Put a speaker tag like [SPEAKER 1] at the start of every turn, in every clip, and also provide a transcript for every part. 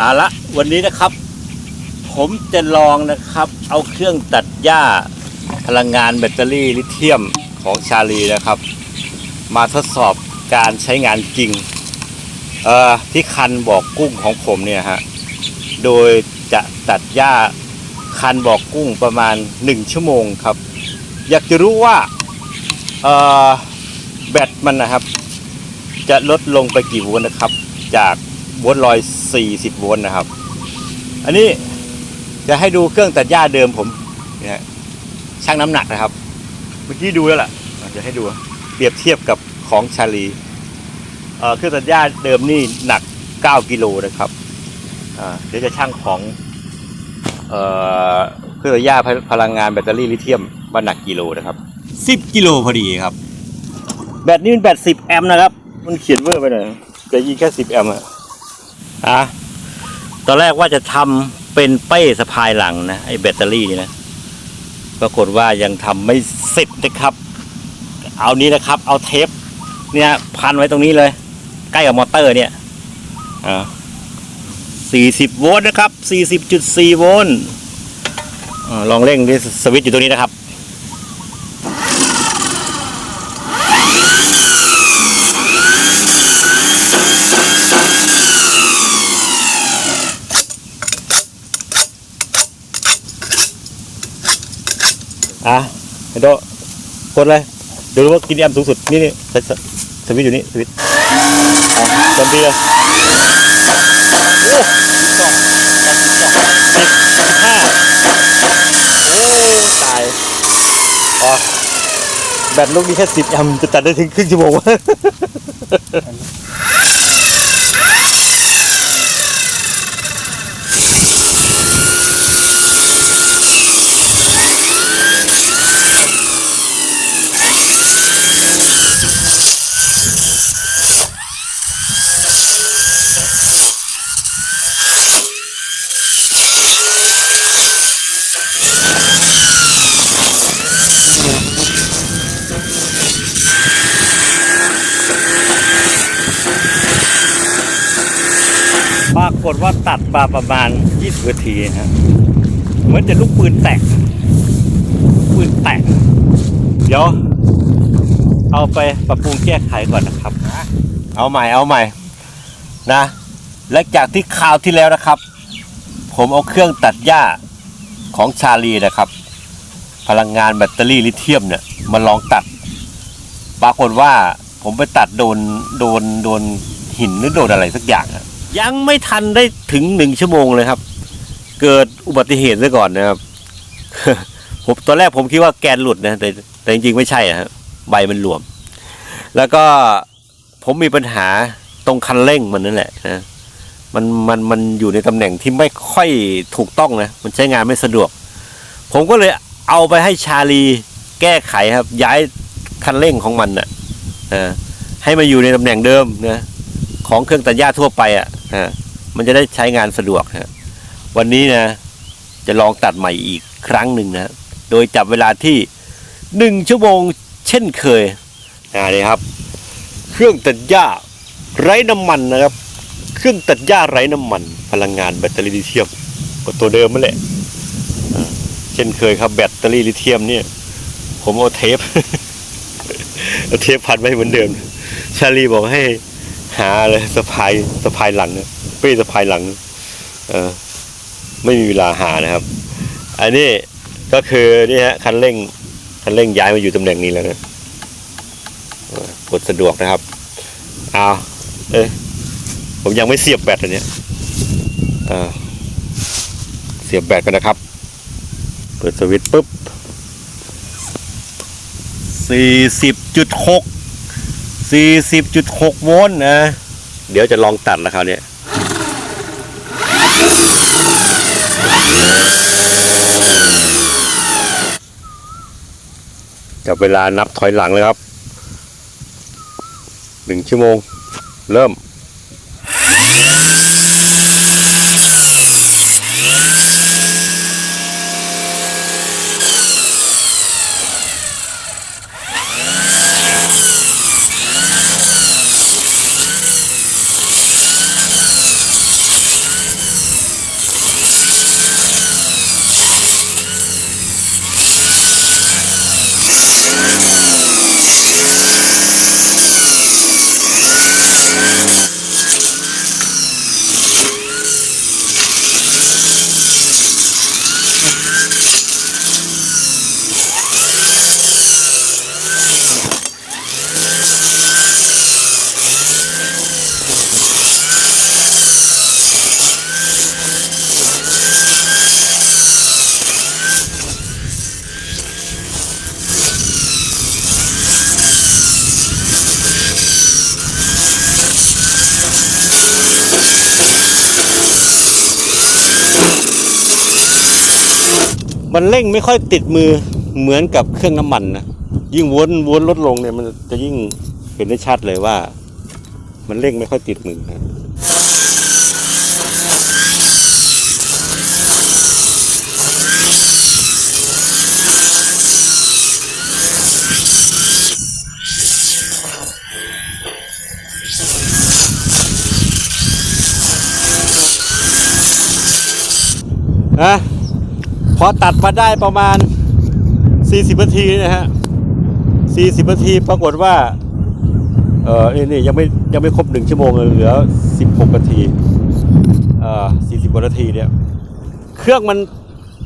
[SPEAKER 1] เอาละวันนี้นะครับ ผมจะลองนะครับ เอาเครื่องตัดหญ้าพลังงานแบตเตอรี่ลิเธียมของชาลีนะครับ มาทดสอบการใช้งานจริงเอ่อที่คันบอกกุ้งของผมเนี่ยฮะโดยจะตัดหญ้าคันบอกกุ้งประมาณ 1 ชั่วโมงครับ อยากจะรู้ว่าเอ่อแบตมันนะครับ จะลดลงไปกี่โวลต์นะครับ จาก โวลต์ร้อยสี่สิบโวลต์นะครับ อันนี้จะให้ดูเครื่องตัดหญ้าเดิมผมเนี่ยฮะช่างน้ำหนักนะครับ เมื่อกี้ดูแล้วล่ะอะเดี๋ยวให้ดูเปรียบเทียบกับของชาลีเอ่อเครื่องตัดหญ้าเดิมนี่หนัก 9 กิโลนะครับอ่าเดี๋ยวจะช่างของเอ่อเครื่องตัดหญ้าพลังงานแบตเตอรี่ลิเธียมว่าหนักกิโลนะครับ 10 กิโลพอดีครับ แบตนี่เป็นแบต 10 แอมป์นะครับ มันเขียนเวอร์ไปหน่อยจะยิงแค่ 10 แอมป์อะ อะตอนแรกว่าจะทำเป็นเป้สะพายหลังนะไอ้แบตเตอรี่นี่นะปรากฏว่ายังทำไม่เสร็จนะครับ เอานี้นะครับ เอาเทปเนี่ยพันไว้ตรงนี้เลย ใกล้กับมอเตอร์เนี่ยอ่า40โวลต์นะครับ40.4โวลต์ลองเร่งดิสวิตช์อยู่ตรงนี้นะครับ อะไฮโดกดเลยเดี๋ยวรู้ว่ากินแอมสูงสุดนี่นี่สสสวิตช์อยู่นี่สวิตช์อะเต็มที่เลยโอ้สองสิบสิบห้าโอ้ตายอ๋อแบตลูกนี้แค่สิบแอมจะตัดได้ถึงครึ่งชั่วโมงวะ ตัดมาประมาณ 20นาทีฮะเหมือนจะลูกปืนแตกลูกปืนแตก เดี๋ยว เอาไปปรับปรุงแก้ไขก่อนนะครับ เอาใหม่เอาใหม่นะและจากที่คราวที่แล้วนะครับ ผมเอาเครื่องตัดหญ้าของชาลีนะครับ พลังงานแบตเตอรี่ลิเธียมเนี่ยมาลองตัด ปรากฏว่าผมไปตัดโดนโดนโดนหินหรือโดนอะไรสักอย่างอะ ยังไม่ทันได้ถึงหนึ่งชั่วโมงเลยครับ เกิดอุบัติเหตุซะก่อนนะครับผมตอนแรกผมคิดว่าแกนหลุดนะแต่แต่จริงๆไม่ใช่อะครับใบมันหลวม แล้วก็ผมมีปัญหาตรงคันเร่งมันนั่นแหละนะมันมันมันอยู่ในตำแหน่งที่ไม่ค่อยถูกต้องนะมันใช้งานไม่สะดวก ผมก็เลยเอาไปให้ชาลีแก้ไขครับ ย้ายคันเร่งของมันน่ะนะให้มาอยู่ในตำแหน่งเดิมนะของเครื่องตัดหญ้าทั่วไปอะ นะมันจะได้ใช้งานสะดวกนะวันนี้นะ จะลองตัดใหม่อีกครั้งหนึ่งนะ โดยจับเวลาที่หนึ่งชั่วโมงเช่นเคยอ่านี่ครับ เครื่องตัดหญ้าไร้น้ำมันนะครับ เครื่องตัดหญ้าไร้น้ำมัน พลังงานแบตเตอรี่ลิเธียมก็ตัวเดิมนั่นแหละเช่นเคยครับแบตเตอรี่ลิเธียมเนี่ย ผมเอาเทปเอาเทปพันไว้เหมือนเดิม ชาลีบอกให้ หาเลยสะพายสะพายหลังนะเป้สะพายหลังเออไม่มีเวลาหานะครับ อันนี้ก็คือนี่ฮะคันเร่งคันเร่งย้ายมาอยู่ตำแหน่งนี้แล้วนะเออกดสะดวกนะครับเอาเอ้ผมยังไม่เสียบแบตอันเนี้ยอ่าเสียบแบตกันนะครับ เปิดสวิตช์ปุ๊บสี่สิบจุดหก สี่สิบจุดหกโวลต์นะ เดี๋ยวจะลองตัดแล้วคราวเนี้ยจับเวลานับถอยหลังเลยครับหนึ่งชั่วโมง เริ่ม มันเร่งไม่ค่อยติดมือเหมือนกับเครื่องน้ำมันนะยิ่งวนวนลดลงเนี่ยมันจะยิ่งเห็นได้ชัดเลยว่า มันเร่งไม่ค่อยติดมือนะนะ พอตัดมาได้ประมาณ 40นาทีนะฮะ40นาทีปรากฏว่า เออนี่นี่ยังไม่ยังไม่ครบหนึ่งชั่วโมงเลยเหลือ 16นาทีเอ่อ40กว่านาทีเนี่ย เครื่องมัน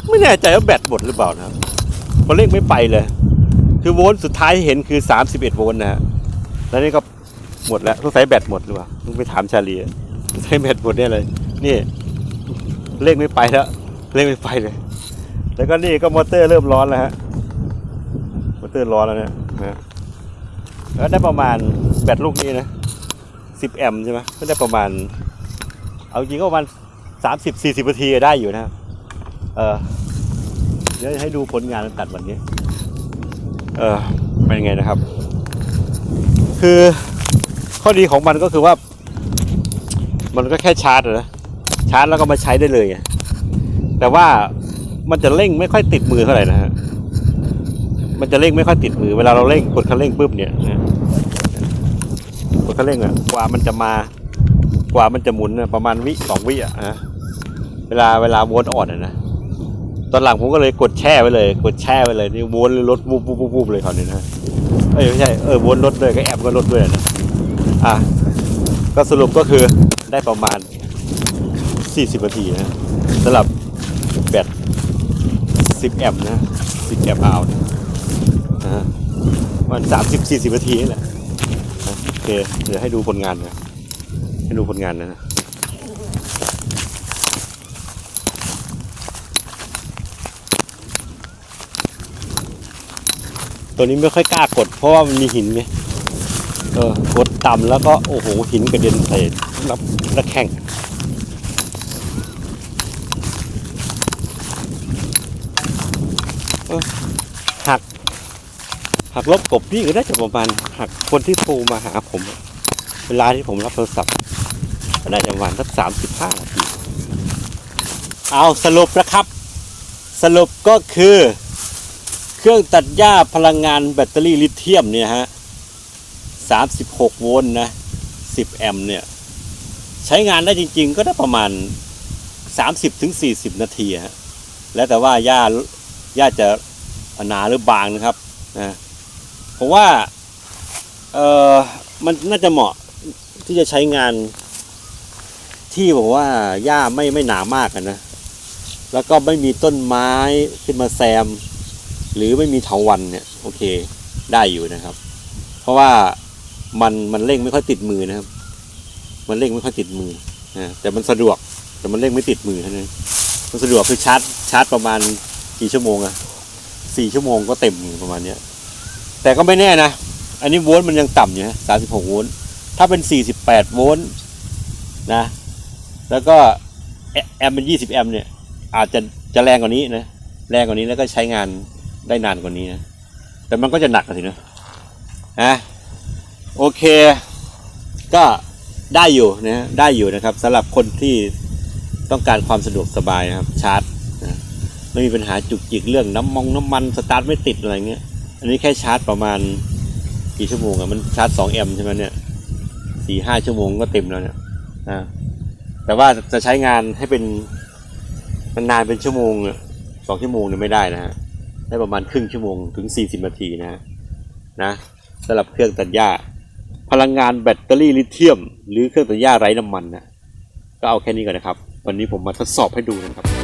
[SPEAKER 1] ไม่แน่ใจว่าแบตหมดหรือเปล่านะครับพอเร่งไม่ไปเลย คือโวลต์สุดท้ายที่เห็นคือ 31โวลต์นะฮะแล้วนี่ก็หมดแล้วต้องใช้แบตหมดหรือเปล่าต้องไปถามชาลีใช้แบตหมดเนี่ยเลยนี่เร่งไม่ไปแล้วเร่งไม่ไปเลย แล้วก็นี่ก็มอเตอร์เริ่มร้อนแล้วฮะมอเตอร์ร้อนแล้วเนี่ยนะแล้วได้ประมาณแบตลูกนี้นะสิบแอมป์ใช่ไหมก็ได้ประมาณ เอาจริงก็ประมาณสามสิบสี่สิบนาทีได้อยู่นะเออเดี๋ยวให้ดูผลงานตัดวันนี้ เออเป็นไงนะครับ คือข้อดีของมันก็คือว่า มันก็แค่ชาร์จนะชาร์จแล้วก็มาใช้ได้เลยแต่ว่า มันจะเร่งไม่ค่อยติดมือเท่าไหร่นะฮะ มันจะเร่งไม่ค่อยติดมือ เวลาเราเร่งกดคันเร่งปุ๊บเนี่ยนะกดคันเร่งอะกว่ามันจะมา กว่ามันจะหมุนประมาณวิสองวิอะนะเวลาเวลาวนอ่อนอะนะตอนหลังผมก็เลยกดแช่ไว้เลย กดแช่ไว้เลยนี่วนรถวูบวูบวูบวูบเลยคราวนี้นะเอ้ยไม่ใช่เออวนรถด้วยก็แอบก็รถด้วยนะอะก็สรุปก็คือได้ประมาณ 40นาทีนะสำหรับแบต 10 แอมป์นะ 10 แอมป์เอานะนะฮะมัน30 40นาทีนี่แหละโอเค เดี๋ยวให้ดูผลงานนะ ให้ดูผลงานนะตัวนี้ไม่ค่อยกล้ากด เพราะว่ามันมีหินไงเออกดต่ำแล้วก็โอ้โหหินกระเด็นใส่รับนักแข่ง เออ หัก หักลบกบพี่ก็ได้จะประมาณหักคนที่โทรมาหาผม เวลาที่ผมรับโทรศัพท์ก็ได้ประมาณสักสามสิบห้านาทีเอาสรุปนะครับ สรุปก็คือ เครื่องตัดหญ้าพลังงานแบตเตอรี่ลิเธียมเนี่ยฮะ36โวลต์นะ10แอมป์เนี่ย ใช้งานได้จริง ๆ ก็ได้ประมาณ30ถึง40นาทีฮะแล้วแต่ว่าหญ้าหญ้าจะ หนาหรือบางนะครับนะผมว่าเออมันน่าจะเหมาะที่จะใช้งาน ที่บอกว่าหญ้าไม่ไม่หนามากนะแล้วก็ไม่มีต้นไม้ขึ้นมาแซม หรือไม่มีเถาวันเนี่ยโอเคได้อยู่นะครับ เพราะว่ามันมันเร่งไม่ค่อยติดมือนะครับ มันเร่งไม่ค่อยติดมือนะแต่มันสะดวกแต่มันเร่งไม่ติดมือเท่านั้นมันสะดวกคือชาร์จชาร์จประมาณกี่ชั่วโมงอะ สี่ชั่วโมงก็เต็มประมาณเนี้ย แต่ก็ไม่แน่นะ อันนี้โวลต์มันยังต่ำอยู่นะสามสิบหกโวลต์ถ้าเป็นสี่สิบแปดโวลต์นะ แล้วก็แอมเป็นยี่สิบแอมเนี่ย อาจจะจะแรงกว่านี้นะ แรงกว่านี้แล้วก็ใช้งานได้นานกว่านี้นะ แต่มันก็จะหนักอะสินะนะโอเค ก็ได้อยู่นะได้อยู่นะครับสำหรับคนที่ต้องการความสะดวกสบายนะครับชาร์จ ไม่มีปัญหาจุกจิกเรื่องน้ำมองน้ำมันสตาร์ทไม่ติดอะไรเงี้ย อันนี้แค่ชาร์จประมาณกี่ชั่วโมงอะมันชาร์จสองแอมป์ใช่ไหมเนี่ยสี่ห้าชั่วโมงก็เต็มแล้วเนี่ยนะแต่ว่าจะใช้งานให้เป็นมันนานเป็นชั่วโมงอะสองชั่วโมงเนี่ยไม่ได้นะฮะได้ประมาณครึ่งชั่วโมงถึง40นาทีนะฮะนะสำหรับเครื่องตัดหญ้า พลังงานแบตเตอรี่ลิเธียม หรือเครื่องตัดหญ้าไร้น้ำมันนะก็เอาแค่นี้ก่อนนะครับ วันนี้ผมมาทดสอบให้ดูนะครับ